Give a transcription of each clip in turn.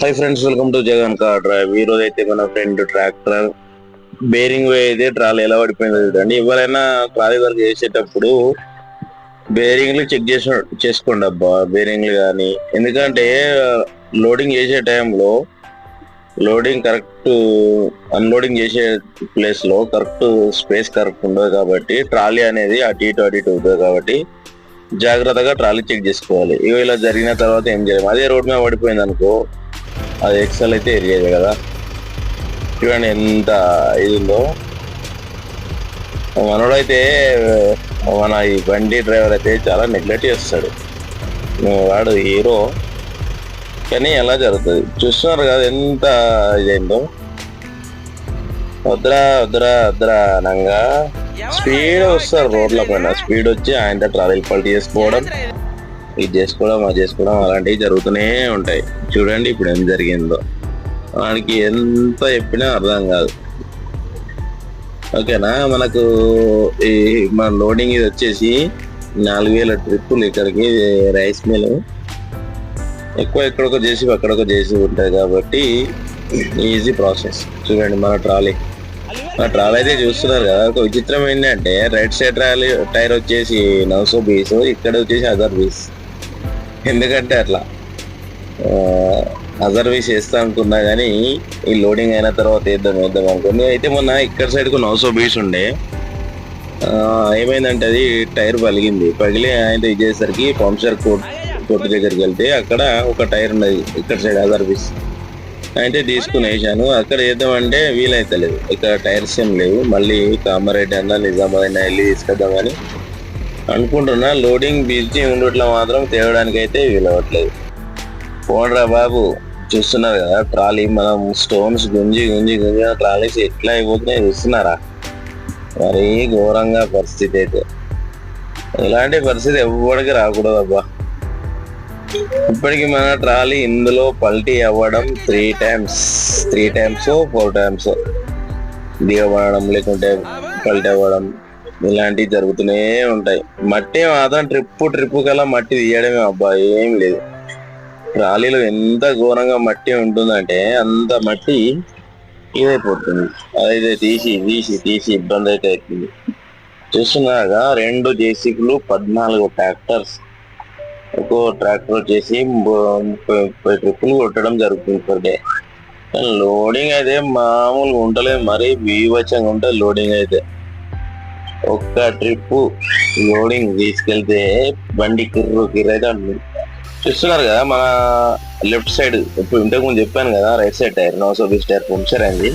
Hi friends welcome to Jagan car drive ఈ రోజు అయితే మన ఫ్రెండ్ ట్రాక్టర్ బేరింగ్ వే అయితే ట్రాలీ ఎలా పడిపోయిందో చూడండి. ఎవరైనా ట్రాలీ వర్క్ చేసేటప్పుడు బేరింగ్లు చెక్ చేసి చేసుకోండి అబ్బా. బేరింగ్లు కానీ ఎందుకంటే uh, లోడింగ్ చేసే టైంలో లోడింగ్ కరెక్ట్ అన్లోడింగ్ చేసే ప్లేస్లో కరెక్ట్ స్పేస్ కరెక్ట్ ఉండదు కాబట్టి ట్రాలీ అనేది అటు ఇటు అటు ఇటు ఉంటుంది కాబట్టి జాగ్రత్తగా ట్రాలీ చెక్ చేసుకోవాలి. ఇవి ఇలా జరిగిన తర్వాత ఏం చేయాలి? అదే రోడ్ మీద పడిపోయింది అనుకో అది ఎక్సెల్ అయితే ఎరిగేది కదా. చూడండి ఎంత ఇది ఉందో మనోడైతే మన ఈ బండి డ్రైవర్ అయితే చాలా నెగ్లెక్ట్ చేస్తాడు. వాడు హీరో. కానీ ఎలా జరుగుతుంది? చూస్తున్నారు కదా ఎంత ఇదేందో. వద్దురా వద్దురా వద్దురా అనంగా. స్పీడ్ వస్తారు రోడ్ల పైన. స్పీడ్ వచ్చి ఆయన ట్రావెల్ పల్టీ చేసుకోవడం. ఇది చేసుకోవడం అది చేసుకోవడం అలాంటివి జరుగుతూనే ఉంటాయి. చూడండి ఇప్పుడు ఏం జరిగిందో. వానికి ఎంత చెప్పినా అర్థం కాదు. ఓకేనా? మనకు ఈ మన లోడింగ్ ఇది వచ్చేసి నాలుగు వేల ట్రిప్పులు ఇక్కడికి రైస్ మిల్. ఎక్కువ ఎక్కడొక చేసి అక్కడొక చేసి ఉంటుంది కాబట్టి ఈజీ ప్రాసెస్. చూడండి మన ట్రాలీ. ఆ ట్రాలీ అయితే చూస్తున్నారు కదా. ఒక విచిత్రం ఏంటంటే రైట్ సైడ్ ట్రాలీ టైర్ వచ్చేసి నౌసో బీస్ ఇక్కడ వచ్చేసి అదర్ బీస్. ఎందుకంటే అట్లా. అజర్వీస్ చేస్తా అనుకున్నా కానీ ఈ లోడింగ్ అయిన తర్వాత వేద్దాం వేద్దాం అనుకుని అయితే మొన్న ఇక్కడ సైడ్కు నౌసో బీచ్ ఉండే. ఏమైందంటే అది టైర్ పగిలింది. పగిలి ఆయన ఇచ్చేసరికి పంప్చర్ కోట్ కొట్టు దగ్గరికి వెళ్తే అక్కడ ఒక టైర్ ఉన్నది. ఇక్కడ సైడ్ అదర్ బీస్ అయితే తీసుకుని వేసాను అక్కడ చేద్దామంటే వీలైతలేదు. ఇక్కడ టైర్స్ ఏం లేవు. మళ్ళీ కామారెడ్డి అన్న నిజామాబాద్ అన్న వెళ్ళి తీసుకొద్దామని అనుకుంటున్నా లోడింగ్ బిజీ ఉండట్లో మాత్రం తేవడానికి అయితే వీలవట్లేదు. పోన్రా బాబు చూస్తున్నారు కదా ట్రాలీ మనం స్టోన్స్ గుంజి గుంజి గుంజి ట్రాలీస్ ఎట్లా అయిపోతున్నాయి చూస్తున్నారా? మరీ ఘోరంగా పరిస్థితి అయితే. ఇలాంటి పరిస్థితి ఎవ్వడికి రాకూడదు అబ్బా. ఇప్పటికి మన ట్రాలీ ఇందులో పల్టీ అవ్వడం three times three times four times దిగబడడం లేకుంటే పల్టీ అవ్వడం. ఇలాంటివి జరుగుతూనే ఉంటాయి. మట్టి మాత్రం ట్రిప్ ట్రిప్ కల్లా మట్టి తీయడమే అబ్బా ఏం లేదు. ట్రాలీలో ఎంత ఘోరంగా మట్టి ఉంటుందంటే అంత మట్టి ఇదైపోతుంది. అదైతే తీసి తీసి తీసి ఇబ్బంది అయితే అవుతుంది చూస్తున్నాగా రెండు జేసీబులు పద్నాలుగు ట్రాక్టర్స్. ఒక్కో ట్రాక్టర్ వచ్చేసి ముప్పై ట్రిప్పులు కొట్టడం జరుగుతుంది పర్ డే లోడింగ్ అయితే మామూలుగా ఉండలేదు. మరీ బీభత్సంగా ఉంటుంది లోడింగ్ అయితే. ఒక్క ట్రిప్ లోడింగ్ తీసుకెళ్తే బండి కిర్రు కిర్రైతే ఉంటుంది చూస్తున్నారు కదా మన లెఫ్ట్ సైడ్ ఇప్పుడు ఇంతకు ముందు చెప్పాను కదా right side tyre no service tyre puncture అయింది.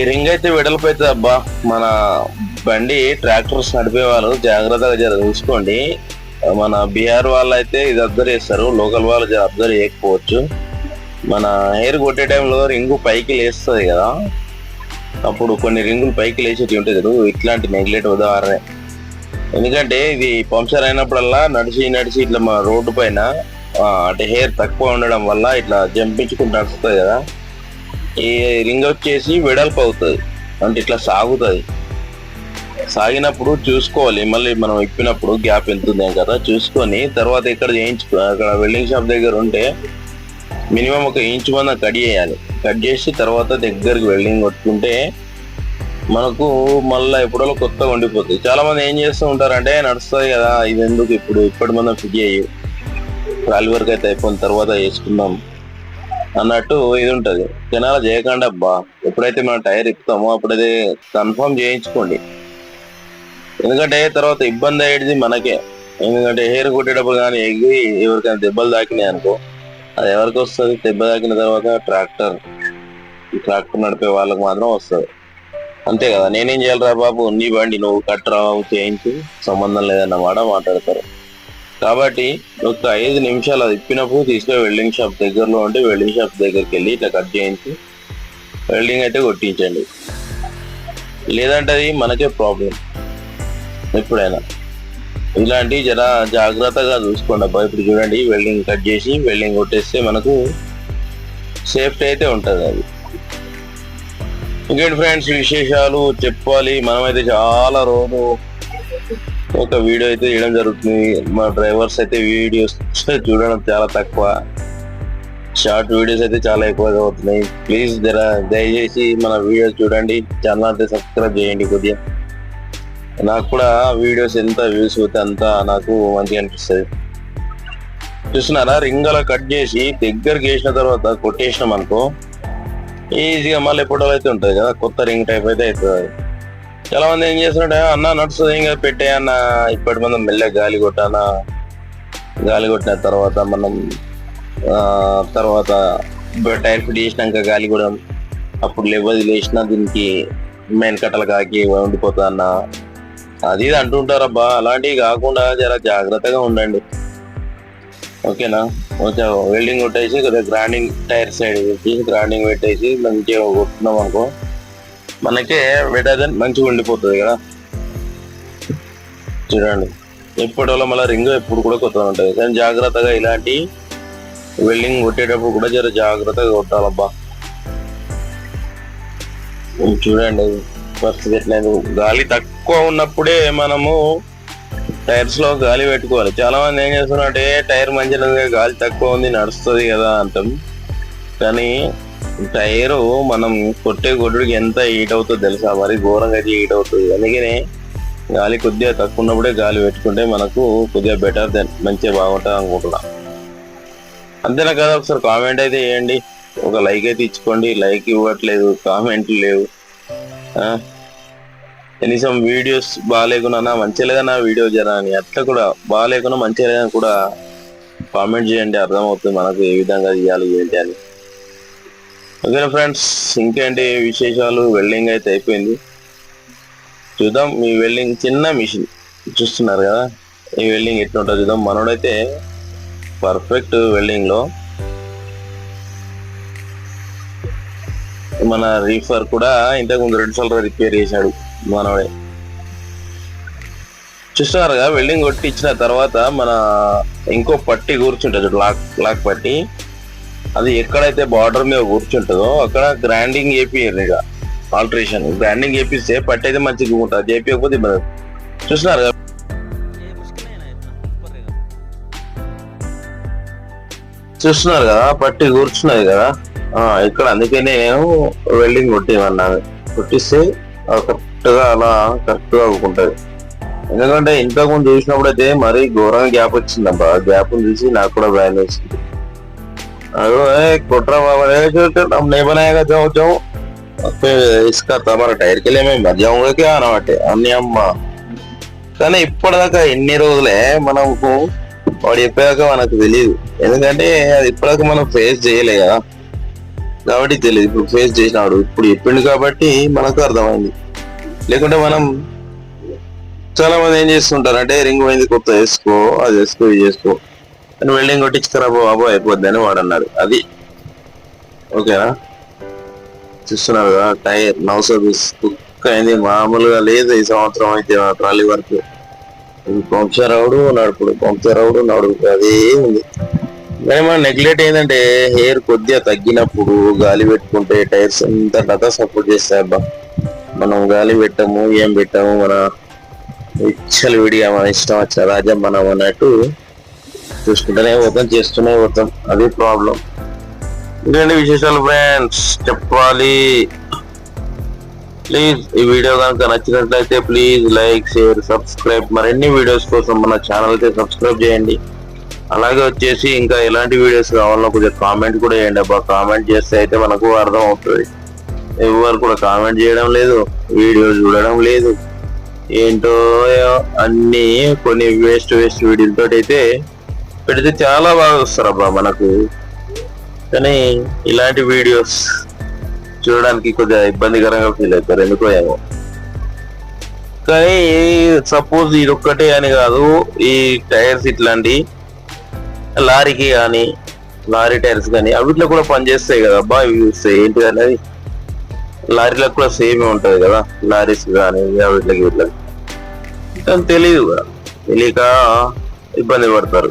ఈ రింగ్ అయితే వెడల్పు అబ్బా. మన బండి ట్రాక్టర్స్ నడిపే వాళ్ళు జాగ్రత్తగా జర చూసుకోండి. మన బీహార్ వాళ్ళు అయితే ఇది అబ్జర్వ్ చేస్తారు లోకల్ వాళ్ళు జర అబ్జర్వ్ చేయకపోవచ్చు. మన హెయిర్ కొట్టే టైంలో రింగు పైకి లేస్తుంది కదా. అప్పుడు కొన్ని రింగులు పైకి లేచేటి ఉంటాయి కదా ఇట్లాంటి నెగ్లెట్ ఉదాహరణ. ఎందుకంటే ఇది పంక్చర్ అయినప్పుడల్లా నడిచి నడిచి ఇట్లా మా రోడ్డు పైన అంటే హెయిర్ తక్కువ ఉండడం వల్ల ఇట్లా జంపించుకుంటూ నడుస్తుంది కదా. ఈ రింగ్ వచ్చేసి వెడల్పు అవుతుంది అంటే ఇట్లా సాగుతుంది. సాగినప్పుడు చూసుకోవాలి మళ్ళీ మనం ఇప్పినప్పుడు గ్యాప్ వెళ్తుంది కదా చూసుకొని తర్వాత ఇక్కడ చేయించుకో అక్కడ వెల్డింగ్ షాప్ దగ్గర ఉంటే మినిమం ఒక ఇంచ్ మన కట్ చేయాలి. కట్ చేసి తర్వాత దగ్గరికి వెల్డింగ్ కొట్టుకుంటే మనకు మళ్ళీ ఎప్పుడో కొత్తగా ఉండిపోతుంది. చాలా మంది ఏం చేస్తూ ఉంటారంటే నడుస్తుంది కదా ఇది ఎందుకు ఇప్పుడు? ఇప్పటి మనం ఫిట్ చేయు. ట్రాలీ వర్క్ అయితే అయిపోయిన తర్వాత వేసుకుందాం అన్నట్టు ఇది ఉంటుంది. కానీ అలా చేయకుండా అబ్బా. ఎప్పుడైతే మనం టైర్ ఇప్పుతామో అప్పుడైతే కన్ఫర్మ్ చేయించుకోండి. ఎందుకంటే తర్వాత ఇబ్బంది అయ్యేది మనకే. ఎందుకంటే హెయిర్ కొట్టేటప్పుడు కానీ ఎగిరి ఎవరికైనా దెబ్బలు తాకినాయి అనుకో అది ఎవరికి వస్తుంది? దెబ్బ తాకిన తర్వాత ట్రాక్టర్. ఈ ట్రాక్టర్ నడిపే వాళ్ళకి మాత్రం వస్తుంది. అంతే కదా? నేనేం చేయాలిరా బాబు? నీ బండి నువ్వు కట్టరా? చేయించు. సంబంధం లేదన్నమాట మాట్లాడతారు. కాబట్టి ఒక ఐదు నిమిషాలు అది ఇప్పినప్పుడు తీసుకుని వెల్డింగ్ షాప్ దగ్గరలో ఉంటే వెల్డింగ్ షాప్ దగ్గరికి వెళ్ళి ఇట్లా కట్ చేయించి వెల్డింగ్ అయితే కొట్టించండి. లేదంటే అది మనకే ప్రాబ్లం. ఎప్పుడైనా. ఇలాంటివి జర జాగ్రత్తగా చూసుకోండి అబ్బా. ఇప్పుడు చూడండి వెల్డింగ్ కట్ చేసి వెల్డింగ్ కొట్టేస్తే మనకు సేఫ్టీ అయితే ఉంటుంది అది. ఇంకేంటి ఫ్రెండ్స్ విశేషాలు చెప్పాలి. మనమైతే చాలా రోజు ఒక వీడియో అయితే చేయడం జరుగుతుంది. మా డ్రైవర్స్ అయితే వీడియోస్ చూడడం చాలా తక్కువ. షార్ట్ వీడియోస్ అయితే చాలా ఎక్కువగా అవుతున్నాయి. ప్లీజ్ జర దయచేసి మన వీడియోస్ చూడండి. ఛానల్ అయితే సబ్స్క్రైబ్ చేయండి కొద్దిగా. నాకు కూడా వీడియోస్ ఎంత వ్యూస్ పోతే అంత నాకు మంచిగా అనిపిస్తుంది. చూస్తున్నారా? రింగ్ అలా కట్ చేసి దగ్గరికి వేసిన తర్వాత కొట్టేసినాం అనుకో ఈజీగా మళ్ళీ ఎప్పుడో అయితే ఉంటుంది కదా కొత్త రింగ్ టైప్ అయితే అవుతుంది. చాలా మంది ఏం చేస్తున్నారంటే అన్న నడుస్తుంది ఇంకా పెట్టే అన్న ఇప్పటి మనం మెల్లగా గాలి కొట్టానా? గాలి కొట్టిన తర్వాత మనం తర్వాత టైర్ ఫిట్ చేసినాక గాలి కూడా అప్పుడు లెవెల్ లేచినా దీనికి మెయిన్ కట్టలు కాకి ఉండిపోతా అన్న అది ఇది అంటుంటారబ్బా. అలాంటివి కాకుండా జర జాగ్రత్తగా ఉండండి. ఓకేనా? కొంచెం వెల్డింగ్ కొట్టేసి కొద్దిగా గ్రైండింగ్ టైర్ సైడ్ పెట్టి గ్రైండింగ్ పెట్టేసి మంచిగా కొట్టున్నాం అనుకో మనకే బెటర్ మంచిగా ఉండిపోతుంది కదా. చూడండి. ఎప్పటి వల్ల మళ్ళీ రింగ్ ఎప్పుడు కూడా కొత్తగా ఉంటుంది. కానీ జాగ్రత్తగా ఇలాంటి వెల్డింగ్ కొట్టేటప్పుడు కూడా జర జాగ్రత్తగా కొట్టాలబ్బా. చూడండి. పరిస్థితి గాలి తక్కువ ఉన్నప్పుడే మనము టైర్స్లో గాలి పెట్టుకోవాలి. చాలా మంది ఏం చేస్తున్నారంటే టైర్ మంచిగా గాలి తక్కువ ఉంది నడుస్తుంది కదా అంటాం. కానీ టైరు మనం కొట్టే కొట్టుడికి ఎంత హీట్ అవుతుందో తెలుసా? మరి ఘోరంగా అయితే హీట్ అవుతుంది. అందుకనే గాలి కొద్దిగా తక్కువ ఉన్నప్పుడే గాలి పెట్టుకుంటే మనకు కొద్దిగా బెటర్ దెన్ మంచిగా బాగుంటుంది అనుకుంటున్నా. అంతేనా కదా ఒకసారి కామెంట్ అయితే వేయండి ఒక లైక్ అయితే ఇచ్చుకోండి. లైక్ ఇవ్వట్లేదు కామెంట్లు లేవు. కనీసం వీడియోస్ బాగాలేకున్నా మంచిగా వీడియో జరా అని అట్లా కూడా బాగాలేకున్నా మంచిగా కూడా కామెంట్ చేయండి అర్థమవుతుంది మనకు ఏ విధంగా చేయాలి ఏంటి అని. ఓకే ఫ్రెండ్స్ ఇంకేంటి విశేషాలు? వెల్డింగ్ అయితే అయిపోయింది. చూద్దాం మీ వెల్డింగ్ చిన్న మిషన్ చూస్తున్నారు కదా ఈ వెల్డింగ్ ఎట్లుంటుందో చూద్దాం. మనోడైతే పర్ఫెక్ట్ వెల్డింగ్లో మన రీఫర్ కూడా ఇంతకు ముందు రెండు సార్లు రిపేర్ చేశాడు మనవడే చూస్తున్నారుగా వెల్డింగ్ కొట్టి ఇచ్చిన తర్వాత మన ఇంకో పట్టి కూర్చుంటుంది లాక్ లాక్ పట్టి. అది ఎక్కడైతే బార్డర్ మీద కూర్చుంటుందో అక్కడ గ్రాండింగ్ చేపియరు ఇక. ఆల్టరేషన్ గ్రాండింగ్ చేపిస్తే పట్టి అయితే మంచిగా ఉంటుంది చేపించకపోతే ఇబ్బంది. చూస్తున్నారుగా చూస్తున్నారు కదా పట్టి కూర్చున్నది కదా. ఇక్కడ అందుకనే నేను వెల్డింగ్ కొట్టిమన్నాను కొట్టిస్తే కరెక్ట్గా అలా కరెక్ట్గా ఉంటుంది ఎందుకంటే ఇంతకుముందు చూసినప్పుడు అయితే మరీ ఘోరంగా గ్యాప్ వచ్చిందబ్బా. గ్యాప్ చూసి నాకు కూడా భయం వచ్చింది కుట్రా నేబనాయగా చదువుతాం ఇసుక తమర టైర్కి మేము మధ్య అనమాట అన్ని అమ్మ. కానీ ఇప్పటిదాకా ఎన్ని రోజులే మనకు వాడు చెప్పాక మనకు తెలియదు ఎందుకంటే అది ఇప్పటిదాకా మనం ఫేస్ చేయలే కదా. కాబట్టి తెలియదు. ఇప్పుడు ఫేస్ చేసినాడు. ఇప్పుడు చెప్పిండు కాబట్టి మనకు అర్థమైంది. లేకుంటే మనం చాలా మంది ఏం చేస్తుంటారు అంటే రింగ్ పోయింది కొత్త వేసుకో అది వేసుకో ఇది చేసుకో అని వెల్డింగ్ కొట్టించుకురా బాబు? అయిపోద్ది అని వాడు అన్నాడు. అది. ఓకేనా? చూస్తున్నారు కదా టైర్ నౌ సర్వీస్ కుక్ అయింది మామూలుగా లేదు ఈ సంవత్సరం అయితే ట్రాలీ వరకు. పంక్చర్ అవుడు నడుపుడు పంక్చర్ అవుడు నడుపు అదే ఉంది. కానీ మన నెగ్లెక్ట్ ఏంటంటే హెయిర్ కొద్దిగా తగ్గినప్పుడు గాలి పెట్టుకుంటే టైర్స్ ఎంత కథ సపోర్ట్ చేస్తాయి అబ్బా. మనం గాలి పెట్టాము ఏం పెట్టాము మన ఇచ్చలు విడిగా మన ఇష్టం వచ్చిన రాజా మనం అన్నట్టు చూసుకుంటూనే పోతాం చేస్తూనే పోతాం అది ప్రాబ్లం ఇంకేంటి విశేషాలు ఫ్రెండ్స్ చెప్పాలి. ప్లీజ్ ఈ వీడియో కనుక నచ్చినట్లయితే ప్లీజ్ లైక్ షేర్ సబ్స్క్రైబ్ మరిన్ని వీడియోస్ కోసం మన ఛానల్ అయితే సబ్స్క్రైబ్ చేయండి. అలాగే వచ్చేసి ఇంకా ఎలాంటి వీడియోస్ కావాలన్నా కొద్దిగా కామెంట్ కూడా చేయండి. అబ్బా కామెంట్ చేస్తే అయితే మనకు అర్థం అవుతుంది ఎవరు కూడా కామెంట్ చేయడం లేదు వీడియో చూడడం లేదు. ఏంటో అన్ని కొన్ని వేస్ట్ వేస్ట్ వీడియోలతో అయితే పెడితే చాలా బాగా వస్తారు అబ్బా మనకు. కానీ ఇలాంటి వీడియోస్ చూడడానికి కొద్దిగా ఇబ్బందికరంగా ఫీల్ అవుతారు ఎందుకో ఏమో. కానీ సపోజ్ ఇది ఒక్కటే అని కాదు ఈ టైర్స్ ఇట్లాంటివి లారీకి కానీ లారీ టైర్స్ కానీ అవిట్లో కూడా పనిచేస్తాయి కదా అబ్బా ఇవి చూస్తే ఏంటి అనేది. లారీలకు కూడా సేమ్ ఉంటుంది కదా లారీస్ కానీ అవిట్లకి వీటికి కానీ తెలియదు కదా తెలియక ఇబ్బంది పడతారు.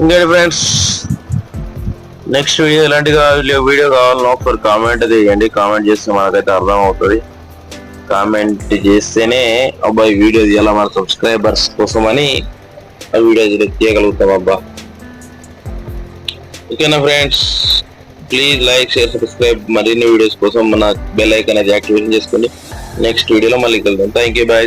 ఇంకేంటి ఫ్రెండ్స్ నెక్స్ట్ వీడియో ఎలాంటి వీడియో కావాలన్నా ఒకసారి కామెంట్ చేయండి కామెంట్ చేస్తే మనకైతే అర్థం అవుతుంది కామెంట్ చేస్తేనే అబ్బాయి వీడియో తీయాలి మన సబ్స్క్రైబర్స్ కోసం అని ఆ వీడియో తీయగలుగుతాం అబ్బా ఓకేనా friends please like share subscribe మరిన్ని వీడియోస్ కోసం మన బెల్ ఐకాన్ అది యాక్టివేషన్ చేసుకొని నెక్స్ట్ వీడియోలో మళ్ళీ కలుద్దాం. Thank you boys